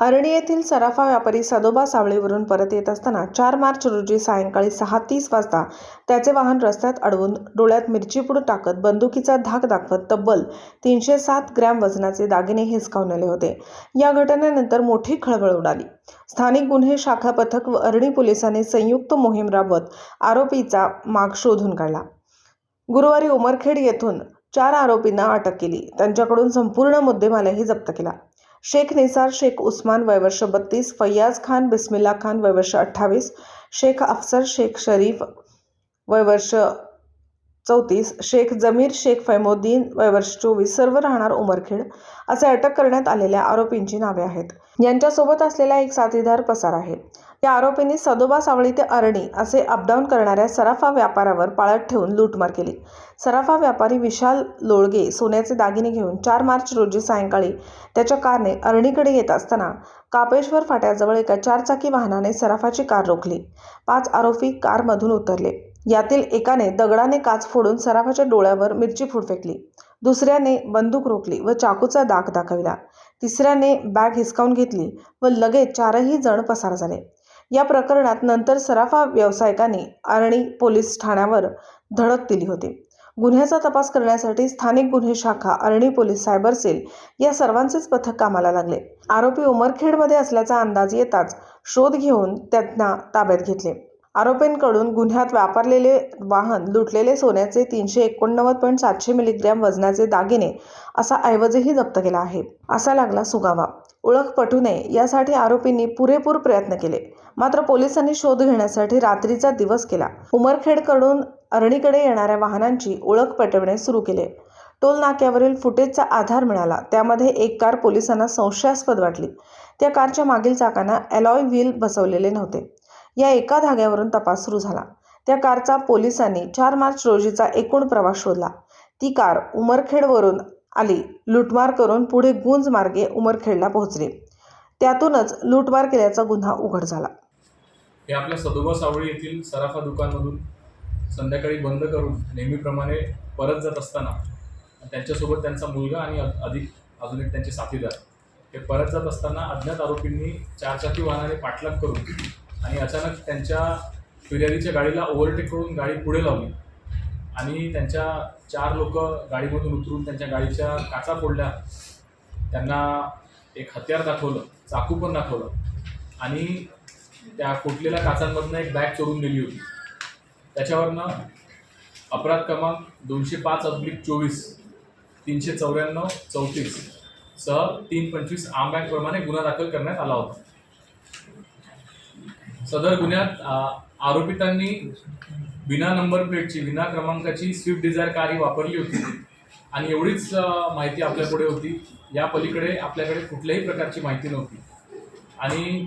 अरणी येथील सराफा व्यापारी सदोबा सावळीवरून परत येत असताना चार मार्च रोजी सायंकाळी सहा तीस वाजता त्याचे वाहन रस्त्यात अडवून डोळ्यात मिरचीपूड टाकत बंदुकीचा धाक दाखवत तब्बल तीनशे सात ग्रॅम वजनाचे दागिने हिसकावून आले होते. या घटनेनंतर मोठी खळबळ उडाली. स्थानिक गुन्हे शाखा पथक व अरणी पोलिसांनी संयुक्त मोहीम राबवत आरोपीचा माग शोधून काढला. गुरुवारी उमरखेड येथून चार आरोपींना अटक केली. त्यांच्याकडून संपूर्ण मुद्देमालही जप्त केला. शेख निसार शेख उस्मान वयवर्ष बत्तीस फैयाज खान बिस्मिल्ला खान वयवर्ष अठ्ठावीस शेख अफसर शेख शरीफ वयवर्ष चौतीस शेख जमीर शेख फैमुद्दीन वयवर्ष चोवीस सर्व राहणार उमरखेड असे अटक करण्यात आलेल्या आरोपींची नावे आहेत. यांच्यासोबत असलेला एक साथीदार पसार आहे. या आरोपींनी सदोबा सावळी ते अरणी असे अपडाऊन करणाऱ्या सराफा व्यापारावर पाळत ठेवून लूटमार केली. सराफा व्यापारी विशाल लोळगे सोन्याचे दागिने घेऊन चार मार्च रोजी सायंकाळी त्याच्या कारने अरणीकडे येत असताना कापेश्वर फाट्याजवळ एका चारचाकी वाहनाने सराफाची कार रोखली. पाच आरोपी कारमधून उतरले. यातील एकाने दगडाने काच फोडून सराफाच्या डोळ्यावर मिरची फूड फेकली. दुसऱ्याने बंदूक रोखली व चाकूचा दाग दाखविला. तिसऱ्याने बॅग हिसकावून घेतली व लगेच चारही जण पसार झाले. या प्रकरणात नंतर सराफा व्यावसायिकांनी आर्णी पोलीस ठाण्यावर धडक दिली होती. गुन्ह्याचा तपास करण्यासाठी स्थानिक गुन्हे शाखा अरणी पोलीस सायबर सेल या सर्वांचेच पथक कामाला लागले. आरोपी उमरखेडमध्ये असल्याचा अंदाज येताच शोध घेऊन त्यांना ताब्यात घेतले. आरोपींकडून गुन्ह्यात वापरलेले वाहन लुटलेले सोन्याचे तीनशे एकोणनव्वद पॉईंट सातशे मिलीग्रॅम वजनाचे दागिने असा ऐवजही जप्त केला आहे असा लागला सुगावा. ओळख पटू नये यासाठी आरोपींनी पुरेपूर प्रयत्न केले. मात्र पोलिसांनी शोध घेण्यासाठी रात्रीचा दिवस केला. उमरखेडकडून अरणीकडे येणाऱ्या वाहनांची ओळख पटवणे सुरू केले. टोल नाक्यावरील फुटेजचा आधार मिळाला. त्यामध्ये एक कार पोलिसांना संशयास्पद वाटली. त्या कारच्या मागील चाकांना अलॉय व्हील बसवलेले नव्हते. या एका धाग्यावरून तपास सुरू झाला. त्या कारचा पोलिसांनी चार मार्च रोजीचा एकूण प्रवास शोधला. ती कार उमरखेडवरून आली. लूटमार करून पुढे गुंज मार्गे उमरखेडला पोहोचले. त्यातूनच लुटमार केल्याचा गुन्हा उघड झाला. हे आपल्या सदोबा सावळी येथील सराफा दुकानमधून संध्याकाळी बंद करून नेहमीप्रमाणे परत जात असताना त्यांच्यासोबत त्यांचा मुलगा आणि अ- अधिक अजून एक त्यांचे साथीदार हे परत जात असताना अज्ञात आरोपींनी चारचाकी वाहनाने पाठलाग करून आणि अचानक त्यांच्या फिर्यादीच्या गाडीला ओव्हरटेक करून गाडी पुढे लावली. आणि त्यांच्या चार लोक गाडीमधून उतरून त्यांच्या गाडीच्या काचा फोडल्या. त्यांना एक हत्यार दाखवलं चाकू पण दाखवलं. आणि त्या फुटलेल्या काचांमधनं एक बॅग चोरून दिली होती. त्याच्यावरनं अपराध क्रमांक दोनशे पाच अब्लिक चोवीस तीनशे चौऱ्याण्णव चौतीस सह तीन पंचवीस आम बँकप्रमाणे गुन्हा दाखल करण्यात आला होता. सदर गुन्ह्यात आरोपितांनी विना नंबर प्लेटची विना क्रमांकाची स्विफ्ट डिझायर कार ही वापरली होती. आणि एवढीच माहिती आपल्यापुढे होती. या पलीकडे आपल्याकडे कुठल्याही प्रकारची माहिती नव्हती. आणि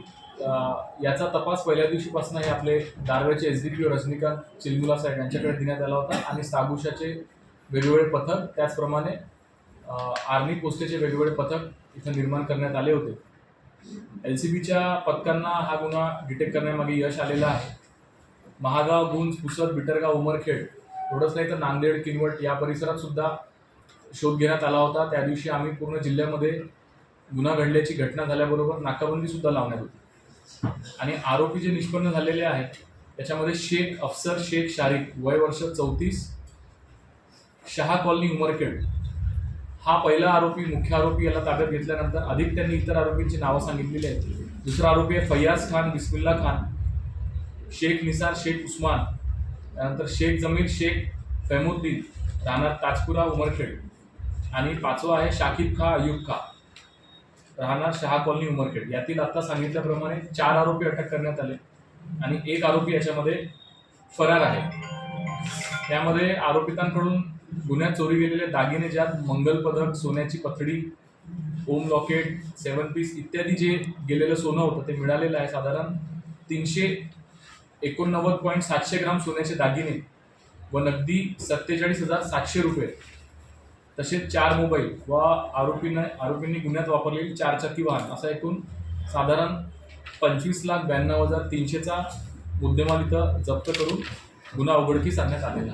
याचा तपास पहिल्या दिवशीपासून हे आपले दारव्याचे S D P Rajinikanth Chilmula साहेब यांच्याकडे देण्यात आला होता. आणि सागुशाचे वेगवेगळे पथक त्याचप्रमाणे आर्मी पोस्टेचे वेगवेगळे पथक इथं निर्माण करण्यात आले होते. एल सी बीच्या पथकांना हा गुन्हा डिटेक्ट करण्यामागे यश आलेलं आहे. महागाव गुंज पुसद बिटरगाव उमरखेड एवढंच नाही तर नांदेड किनवट या परिसरात सुद्धा शोध घेण्यात आला होता. त्या दिवशी आम्ही पूर्ण जिल्ह्यामध्ये गुन्हा घडल्याची घटना झाल्याबरोबर नाकाबंदीसुद्धा लावण्यात होती. आणि आरोपी जे निष्पन्न झालेले आहेत त्याच्यामध्ये शेख अफसर शेख शारिक वय वर्ष चौतीस शहा कॉलनी उमरखेड. हा पहिला आरोपी मुख्य आरोपी याला ताब्यात घेतल्यानंतर अधिक त्यांनी इतर आरोपींची नावं सांगितलेली आहेत. दुसरा आरोपी आहे फय्याज खान बिस्मिल्ला खान. शेख निसार शेख उस्मान त्यानंतर शेख जमीर शेख फैमुद्दीन राहणार ताजपुरा उमरखेड. आणि पाचवा आहे शाकिब खा अयुब खा. राहणार शहा कॉलनी उमरखेड. यातील आत्ता सांगितल्याप्रमाणे चार आरोपी अटक करण्यात आले आणि एक आरोपी याच्यामध्ये फरार आहे. त्यामध्ये आरोपितांकडून गुन्ह्यात चोरी गेलेले दागिने ज्यात मंगल पदक सोन्याची पथडी ओम लॉकेट सेवन पीस इत्यादी जे गेलेलं सोनं होतं ते मिळालेलं आहे साधारण तीनशे एकोणनव्वद पॉईंट सातशे ग्राम सोन्याचे दागिने व नगदी सत्तेचाळीस हजार सातशे रुपये तसेच चार मोबाईल व आरोपीने आरोपींनी गुन्ह्यात वापरलेली चारचाकी वाहन असा एकूण साधारण पंचवीस लाख ब्याण्णव हजार तीनशेचा मुद्देमाल इथं जप्त करून गुन्हा उघडकीस आणण्यात आलेला